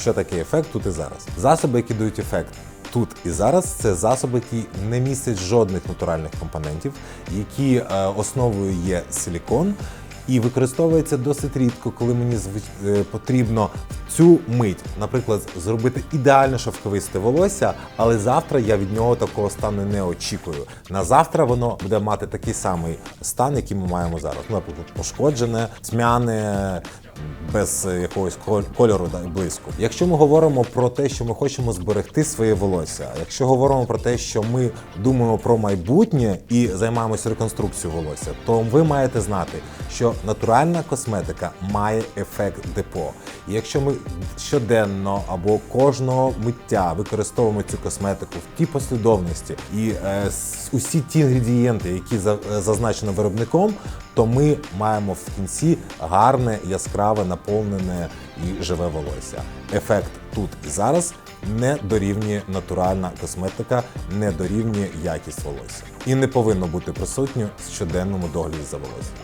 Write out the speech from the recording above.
Що таке ефект тут і зараз? Засоби, які дають ефект тут і зараз, це засоби, які не містять жодних натуральних компонентів, які е, основою є силікон. І використовується досить рідко, коли мені е, потрібно цю мить, наприклад, зробити ідеально шовковисте волосся, але завтра я від нього такого стану не очікую. На завтра воно буде мати такий самий стан, який ми маємо зараз. Ну, наприклад, пошкоджене, тьмяне, без е, якогось кольору да, блиску. Якщо ми говоримо про те, що ми хочемо зберегти своє волосся, якщо говоримо про те, що ми думаємо про майбутнє і займаємося реконструкцією волосся, то ви маєте знати, що натуральна косметика має ефект депо. І якщо ми щоденно або кожного миття використовуємо цю косметику в тій послідовності і е, усі ті інгредієнти, які за- е, зазначено виробником, то ми маємо в кінці гарне, яскраве, наповнене і живе волосся. Ефект тут і зараз не дорівнює натуральна косметика, не дорівнює якість волосся. І не повинно бути присутньо в щоденному догляді за волоссям.